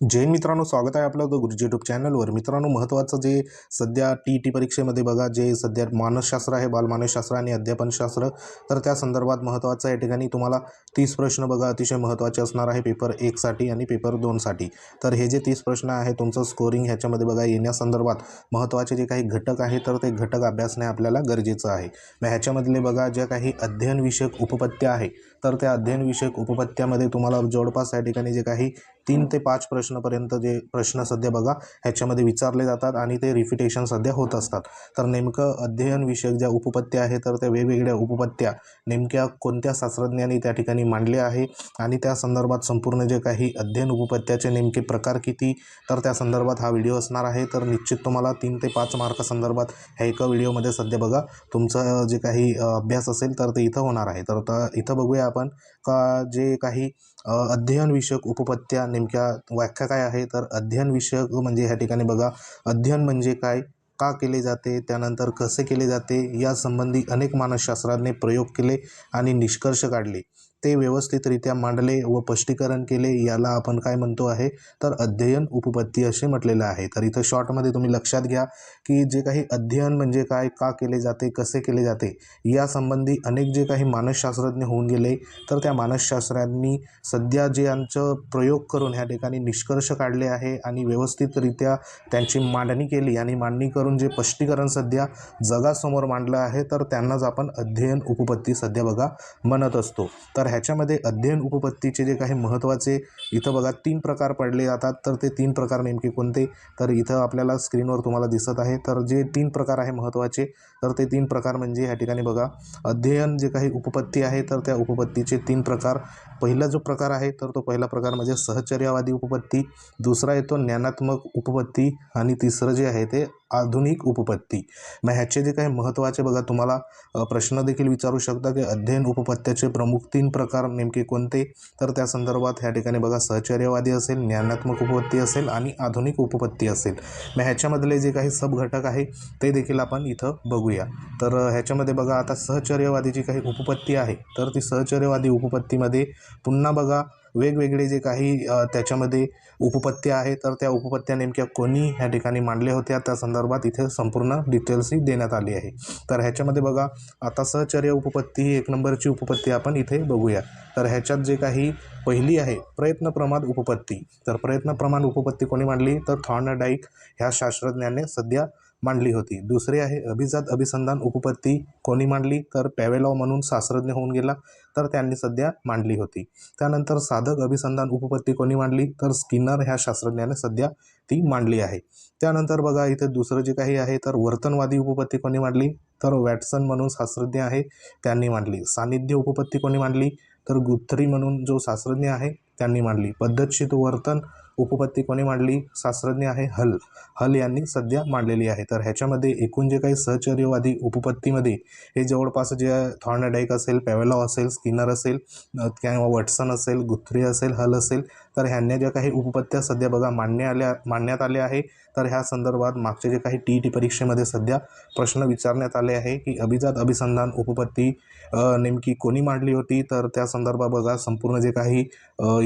जय मित्रांनो स्वागत आहे आपलं गुरुजी यूट्यूब चॅनलवर मित्रांनो महत्त्वाचं जे सध्या टी टी परीक्षेमध्ये बघा जे सध्या मानसशास्त्र आहे बालमानसशास्त्र आणि अध्यापनशास्त्र तर त्या संदर्भात महत्त्वाचं या ठिकाणी तुम्हाला तीस प्रश्न बघा अतिशय महत्त्वाचे असणार आहे पेपर एकसाठी आणि पेपर दोनसाठी तर हे जे तीस प्रश्न आहे तुमचं स्कोरिंग ह्याच्यामध्ये बघा येण्यासंदर्भात महत्त्वाचे जे काही घटक आहे तर ते घटक अभ्यासणे आपल्याला गरजेचं आहे. मग ह्याच्यामधले बघा ज्या काही अध्ययनविषयक उपपत्त्या आहे तर त्या अध्ययनविषयक उपपत्त्यामध्ये तुम्हाला जवळपास या ठिकाणी जे काही तीन ते पाच प्रश्नपर्यंत जे प्रश्न सध्या बघा ह्याच्यामध्ये विचारले जातात आणि ते रिफिटेशन सध्या होत असतात. तर नेमकं अध्ययनविषयक ज्या उपपत्त्या आहे तर त्या वेगवेगळ्या उपपत्त्या नेमक्या कोणत्या शास्त्रज्ञांनी त्या ठिकाणी मांडल्या आहे आणि त्या संदर्भात संपूर्ण जे काही अध्ययन उपपत्त्याचे नेमके प्रकार किती तर त्या संदर्भात हा व्हिडिओ असणार आहे. तर निश्चित तुम्हाला तीन ते पाच मार्क संदर्भात ह्या एका व्हिडिओमध्ये सध्या बघा तुमचं जे काही अभ्यास असेल तर ते इथं होणार आहे. तर इथं बघूया आपण का जे काही अध्ययनविषयक उपपत्त्या नेमक्या व्याख्या काय आहे तर अध्ययनविषयक म्हणजे ह्या ठिकाणी बघा अध्ययन म्हणजे काय का केले जाते त्यानंतर कसे केले जाते यासंबंधी अनेक मानसशास्त्राने प्रयोग केले आणि निष्कर्ष काढले. ते व्यवस्थितरित्या मांडले व स्पष्टीकरण केले याला आपण काय म्हणतो आहे? तर अध्ययन उपपत्ती असे म्हटलेलं आहे. तर इथं शॉर्टमध्ये तुम्ही लक्षात घ्या की जे काही अध्ययन म्हणजे काय का केले जाते कसे केले जाते यासंबंधी अनेक जे काही मानसशास्त्रज्ञ होऊन गेले तर त्या मानसशास्त्रांनी सध्या जे यांचं प्रयोग करून ह्या ठिकाणी निष्कर्ष काढले आहे आणि व्यवस्थितरित्या त्यांची मांडणी केली आणि मांडणी करून जे स्पष्टीकरण सध्या जगासमोर मांडलं आहे तर त्यांनाच आपण अध्ययन उपपत्ती सध्या बघा म्हणत असतो. तर ह्याच्यामध्ये अध्ययन उपपत्तीचे जे काही महत्त्वाचे इथं बघा तीन प्रकार पडले जातात. तर ते तीन प्रकार नेमके कोणते? तर इथं आपल्याला स्क्रीनवर तुम्हाला दिसत आहे. तर जे तीन प्रकार आहे महत्त्वाचे तर ते तीन प्रकार म्हणजे ह्या ठिकाणी बघा. अध्ययन जे काही उपपत्ती आहे तर त्या उपपत्तीचे तीन प्रकार. पहिला जो प्रकार आहे तर तो पहिला प्रकार म्हणजे सहचर्यावादी उपपत्ती. दुसरा येतो ज्ञानात्मक उपपत्ती. आणि तिसरं जे आहे ते आधुनिक उपपत्ती. मग ह्याचे जे काही महत्त्वाचे बघा तुम्हाला प्रश्न देखील विचारू शकता की अध्ययन उपपत्त्याचे प्रमुख तीन प्रकार नेमके कोणते? तर त्या संदर्भात ह्या ठिकाणी बघा सहचर्यवादी असेल ज्ञानात्मक उपपत्ती असेल आणि आधुनिक उपपत्ती असेल. मग ह्याच्यामधले जे काही सबघटक आहे ते देखील आपण इथं बघूया. तर ह्याच्यामध्ये बघा आता सहचर्यवादी जी काही उपपत्ती आहे तर ती सहचर्यवादी उपपत्तीमध्ये पुन्हा बघा वेगवेगळे जे काही त्याच्यामध्ये उपपत्त्या आहे तर त्या उपपत्त्या नेमक्या कोणी ह्या ठिकाणी मांडल्या होत्या? त्या संदर्भात इथे संपूर्ण डिटेल्स ही देण्यात आली आहे. तर ह्याच्यामध्ये बघा आता सहचर्य उपपत्ती ही एक नंबरची उपपत्ती आपण इथे बघूया. तर ह्याच्यात जे काही पहिली आहे प्रयत्न प्रमाण उपपत्ती. तर प्रयत्न प्रमाण उपपत्ती कोणी मांडली? तर थॉर्नडाईक ह्या शास्त्रज्ञाने सध्या मांडली होती. दुसरी आहे अभिजात अभिसंधान उपपत्ती कोणी मांडली? तर पॅवेलॉ म्हणून शास्त्रज्ञ होऊन गेला तर त्यांनी सध्या मांडली होती. त्यानंतर साधक अभिसंधान उपपत्ती कोणी मांडली? तर स्किनर ह्या शास्त्रज्ञाने सध्या ती मांडली आहे. त्यानंतर बघा इथे दुसरं जे काही आहे तर वर्तनवादी उपपत्ती कोणी मांडली? तर वॅटसन म्हणून शास्त्रज्ञ आहे त्यांनी मांडली. सानिध्य उपपत्ती कोणी मांडली? तर गुथरी म्हणून जो शास्त्रज्ञ आहे त्यांनी मांडली. पद्धतशीर वर्तन उपपत्ती कोणी मांडली? शास्त्रज्ञ आहे हल. हल यांनी सध्या मांडलेली आहे. तर ह्याच्यामध्ये एकूण जे काही सहचर्यवादी उपपत्तीमध्ये हे जवळपास जे थॉर्नडाईक असेल पॅवेलॉ असेल स्किनर असेल किंवा वटसन असेल गुथ्री असेल हल असेल तर ह्यांना ज्या काही उपपत्त्या सध्या बघा मांडण्या आल्या मांडण्यात आल्या आहे तर ह्या संदर्भात मागचे जे काही टी ई टी परीक्षेमध्ये सध्या प्रश्न विचारण्यात आले आहे की अभिजात अभिसंधान उपपत्ती नेमकी कोणी मांडली होती? तर त्या संदर्भात बघा संपूर्ण जे काही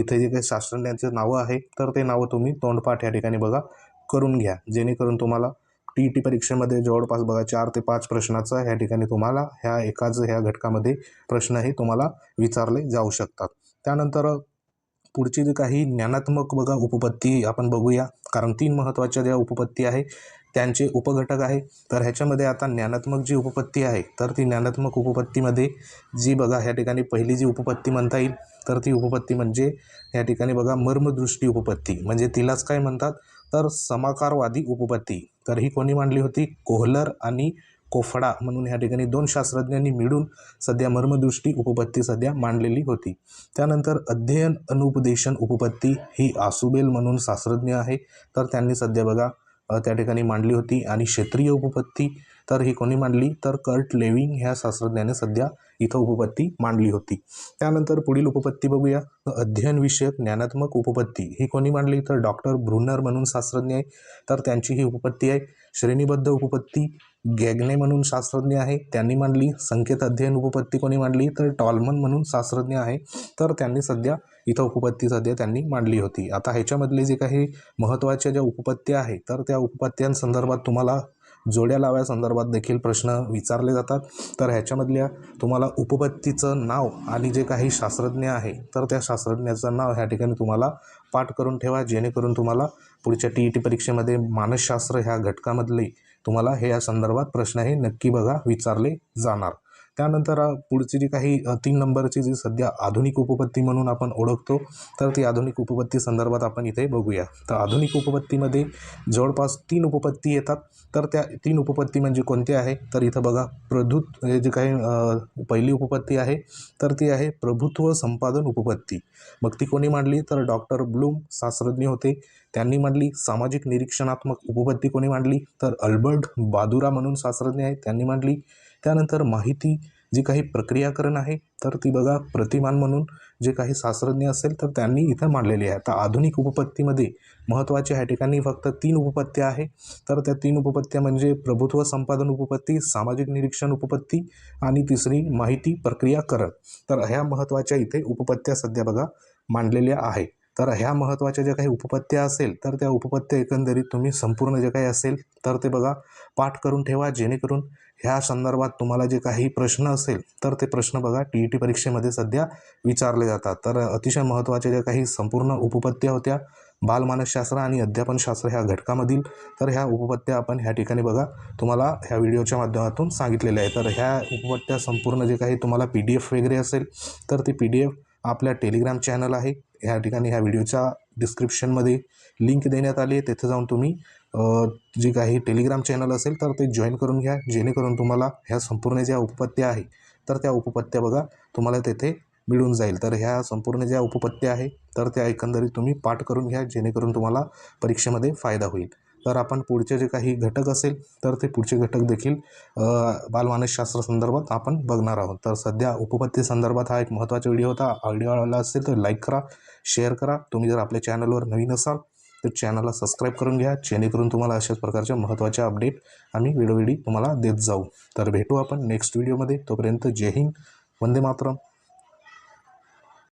इथे जे काही शास्त्रज्ञांचे नावं आहे तर ते नावं तुम्ही तोंडपाठ या ठिकाणी बघा. करून घ्या. जेणेकरून तुम्हाला टी ई टी परीक्षेमध्ये जवळपास बघा चार ते पाच प्रश्नाचा ह्या ठिकाणी तुम्हाला ह्या एकाच ह्या घटकामध्ये प्रश्नही तुम्हाला विचारले जाऊ शकतात. त्यानंतर पुढची जी काही ज्ञानात्मक बघा उपपत्ती आपण बघूया. कारण तीन महत्त्वाच्या ज्या उपपत्ती आहे त्यांचे उपघटक आहे. तर ह्याच्यामध्ये आता ज्ञानात्मक जी उपपत्ती आहे तर ती ज्ञानात्मक उपपत्तीमध्ये जी बघा ह्या ठिकाणी पहिली जी उपपत्ती म्हणता येईल तर ती उपपत्ती म्हणजे या ठिकाणी बघा मर्मदृष्टी उपपत्ती. म्हणजे तिलाच काय म्हणतात? तर समाकारवादी उपपत्ती. तर ही कोणी मांडली होती? कोहलर आणि कोफडा म्हणून ह्या ठिकाणी दोन शास्त्रज्ञांनी मिळून सध्या मर्मदृष्टी उपपत्ती सध्या मांडलेली होती. त्यानंतर अध्ययन अनुपदेशन उपपत्ती ही आसुबेल म्हणून शास्त्रज्ञ आहे. तर त्यांनी सध्या बघा त्या ठिकाणी मांडली होती. आणि क्षेत्रीय उपपत्ती तर ही कोणी मांडली? तर कर्ट लेविंग ह्या शास्त्रज्ञाने सध्या इथं उपपत्ती मांडली होती. त्यानंतर पुढील उपपत्ती बघूया. अध्ययन विषयक ज्ञानात्मक उपपत्ती. ही कोणी मांडली? तर डॉक्टर ब्रुनर म्हणून शास्त्रज्ञ आहे. तर त्यांची ही उपपत्ती आहे. श्रेणीबद्ध उपपत्ती गॅगने म्हणून शास्त्रज्ञ आहे त्यांनी मांडली. संकेत अध्ययन उपपत्ती कोणी मांडली? तर टॉलमन म्हणून शास्त्रज्ञ आहे. तर त्यांनी सध्या इथं उपपत्ती सध्या त्यांनी मांडली होती. आता ह्याच्यामधले जे काही महत्त्वाच्या ज्या उपपत्त्या आहे तर त्या उपपत्त्यांसंदर्भात तुम्हाला जोड्या लाव्यासंदर्भात देखील प्रश्न विचारले जातात. तर ह्याच्यामधल्या तुम्हाला उपपत्तीचं नाव आणि जे काही शास्त्रज्ञ आहे तर त्या शास्त्रज्ञाचं नाव ह्या ठिकाणी तुम्हाला पाठ करून ठेवा. जेणेकरून तुम्हाला पुढच्या टी ई टी परीक्षेमध्ये मानसशास्त्र ह्या घटकामधले तुम्हाला हे या संदर्भात प्रश्न हे नक्की बघा विचारले जाणार. त्यानंतर पुढची जी काही तीन नंबरची जी सध्या आधुनिक उपपत्ती म्हणून आपण ओळखतो तर ती आधुनिक उपपत्ती संदर्भात आपण इथे बघूया. तर आधुनिक उपपत्तीमध्ये जवळपास तीन उपपत्ती येतात. तर त्या तीन उपपत्ती म्हणजे कोणत्या आहे? तर इथं बघा प्रभुत्व हे जे काही पहिली उपपत्ती आहे तर ती आहे प्रभुत्व संपादन उपपत्ती. मग ती कोणी मांडली? तर डॉक्टर ब्लूम शास्त्रज्ञ होते. त्यांनी मांडली. सामाजिक निरीक्षणात्मक उपपत्ती कोणी मांडली? तर अल्बर्ट बादुरा म्हणून शास्त्रज्ञ आहेत. त्यांनी मांडली. त्यानंतर माहिती जी काही प्रक्रियाकरण आहे तर ती बघा प्रतिमान म्हणून जे काही शास्त्रज्ञ असेल तर त्यांनी इथं मांडलेली आहे. आता आधुनिक उपपत्तीमध्ये महत्त्वाच्या ह्या ठिकाणी फक्त तीन उपपत्त्या आहे. तर त्या तीन उपपत्त्या म्हणजे प्रभुत्व संपादन उपपत्ती सामाजिक निरीक्षण उपपत्ती आणि तिसरी माहिती प्रक्रियाकरण. तर ह्या महत्त्वाच्या इथे उपपत्त्या सध्या बघा मांडलेल्या आहे. तर ह्या महत्त्वाच्या ज्या काही उपपत्त्या असेल तर त्या उपपत्त्या एकंदरीत तुम्ही संपूर्ण जे काही असेल तर ते बघा पाठ करून ठेवा. जेणेकरून ह्या संदर्भात तुम्हाला जे काही प्रश्न असेल तर ते प्रश्न बघा टी ई टी परीक्षेमध्ये सध्या विचारले जातात. तर अतिशय महत्त्वाच्या ज्या काही संपूर्ण उपपत्त्या होत्या बालमानसशास्त्र आणि अध्यापनशास्त्र ह्या घटकामधील तर ह्या उपपत्त्या आपण ह्या ठिकाणी बघा तुम्हाला ह्या व्हिडिओच्या माध्यमातून सांगितलेल्या आहे तर ह्या उपपत्त्या संपूर्ण जे काही तुम्हाला पी डी एफ वगैरे असेल तर ती पी डी एफ आपल्या टेलिग्राम चॅनल आहे. ह्या ठिकाणी ह्या व्हिडिओच्या डिस्क्रिप्शनमध्ये लिंक देण्यात आली आहे. तेथे जाऊन तुम्ही जे जी काही टेलिग्राम चॅनल असेल तर ते जॉईन करून घ्या. जेणेकरून तुम्हाला ह्या संपूर्ण ज्या उपपत्त्या आहे तर त्या उपपत्त्या बघा तुम्हाला तेथे मिळून जाईल. तर ह्या संपूर्ण ज्या उपपत्त्या आहे तर त्या एकंदरीत तुम्ही पाठ करून घ्या. जेणेकरून तुम्हाला परीक्षेमध्ये फायदा होईल. तर आपण पुढचे जे काही घटक असेल तर ते पुढचे घटक देखील बालमानसशास्त्र संदर्भात आपण बघणार आहोत. तर सध्या उपपत्ती संदर्भात हा एक महत्त्वाचा व्हिडिओ होता. व्हिडिओ आवडला असेल तर लाईक करा. शेअर करा. तुम्ही जर आपल्या चॅनलवर नवीन असाल तर चॅनलला सबस्क्राईब करून घ्या. जेणेकरून तुम्हाला अशाच प्रकारच्या महत्त्वाच्या अपडेट आम्ही वेळोवेळी तुम्हाला देत जाऊ. तर भेटू आपण नेक्स्ट व्हिडिओमध्ये तोपर्यंत जय हिंद. वंदे मातरम.